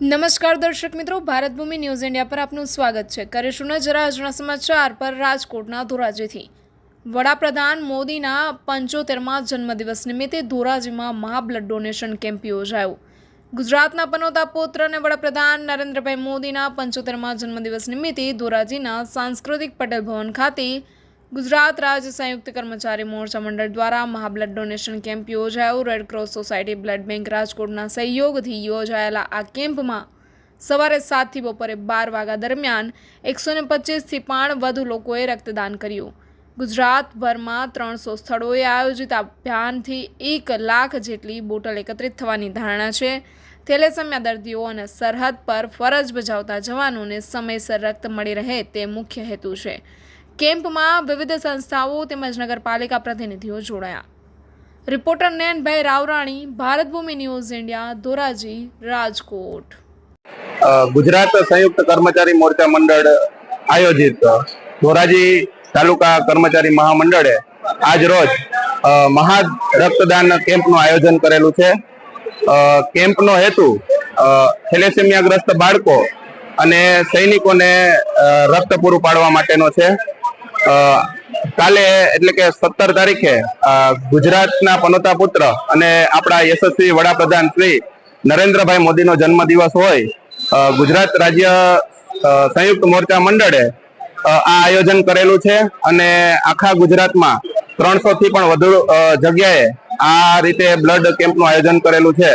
નમસ્કાર દર્શક મિત્રો ભારત ભૂમિ ન્યૂઝ ઇન્ડિયા પર આપનું સ્વાગત છે. કરીશું નજર આજના સમાચાર પર રાજકોટના ધોરાજીથી. વડાપ્રધાન મોદીના પંચોતેરમાં જન્મદિવસ નિમિત્તે ધોરાજીમાં મહા બ્લડ ડોનેશન કેમ્પ યોજાયો. ગુજરાતના પનોતા પુત્ર અને વડાપ્રધાન નરેન્દ્રભાઈ મોદીના પંચોતેરમાં જન્મદિવસ નિમિત્તે ધોરાજીના સાંસ્કૃતિક પટેલ ભવન ખાતે ગુજરાત રાજ્ય સંયુક્ત કર્મચારી મોરચા મંડળ દ્વારા મહાબ્લડ ડોનેશન કેમ્પ યોજાયો. Red Cross society blood bank રાજકોટના સહયોગથી યોજાયેલા આ કેમ્પમાં સવારે સાતથી બપોરે બાર વાગ્યા દરમિયાન એકસો ને પચીસથી પણ વધુ લોકોએ રક્તદાન કર્યું. ગુજરાતભરમાં ત્રણસો સ્થળોએ આયોજિત અભિયાનથી એક લાખ જેટલી બોટલ એકત્રિત થવાની ધારણા છે. થેલેસેમિયા દર્દીઓ અને સરહદ પર ફરજ બજાવતા જવાનોને સમયસર રક્ત મળી રહે તે મુખ્ય હેતુ છે. કેમ્પમાં વિવિધ સંસ્થાઓ તેમજ નગરપાલિકા પ્રતિનિધિઓ જોડાયા. Reporter Nayanbhai Ravrani, Bharat Bhoomi news India, Dhoraji, Rajkot. Gujarat સંયુક્ત કર્મચારી મોરચા મંડળ આયોજિત ધોરાજી તાલુકા કર્મચારી મહામંડળે આજ રોજ મહા રક્તદાન કેમ્પનું આયોજન કરેલું છે. કેમ્પનો હેતુ થેલેસેમિયાગ્રસ્ત બાળકો અને સૈનિકોને રક્ત પૂરું પાડવા માટેનો છે. કાલે એટલે કે સત્તર તારીખે ગુજરાતના પનોતા પુત્ર અને આપણા યશસ્વી વડાપ્રધાન શ્રી નરેન્દ્રભાઈ મોદીનો જન્મ દિવસ હોય ગુજરાત રાજ્ય સંયુક્ત મોરચા મંડળે આ આયોજન કરેલું છે અને આખા ગુજરાતમાં ત્રણસો થી પણ વધુ જગ્યાએ આ રીતે બ્લડ કેમ્પનું આયોજન કરેલું છે.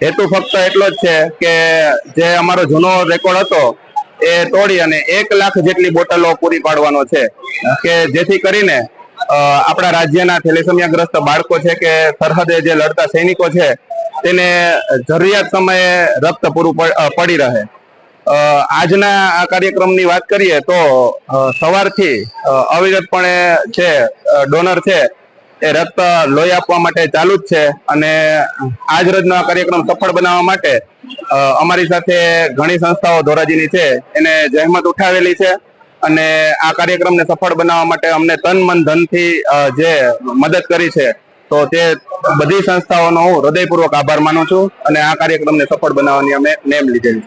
હેતુ ફક્ત એટલો જ છે કે જે અમારો જૂનો રેકોર્ડ હતો એ તોડી અને એક લાખ જેટલી બોટલો પૂરી પાડવાનો છે. કે જેથી કરીને આપણા રાજ્યના થેલેસમિયાગ્રસ્ત બાળકો છે કે સરહદે જે લડતા સૈનિકો છે, તેને જરૂરિયાત સમયે રક્ત પૂરું પડી રહે. આજના આ કાર્યક્રમની વાત કરીએ તો સવારથી અવિરતપણે છે ડોનર છે એ રક્ત લોહી આપવા માટે ચાલુ જ છે અને આજ રોજનો આ કાર્યક્રમ સફળ બનાવવા માટે અમારી સાથે ઘણી સંસ્થાઓ ધોરાજીની છે. એને જહેમત ઉઠાવેલી છે અને આ કાર્યક્રમને સફળ બનાવવા માટે અમને તન, મન, ધનથી જે મદદ કરી છે, તો તે બધી સંસ્થાઓનો હું હૃદયપૂર્વક આભાર માનું છું અને આ કાર્યક્રમને સફળ બનાવવાની અમે નેમ લીધેલી છે.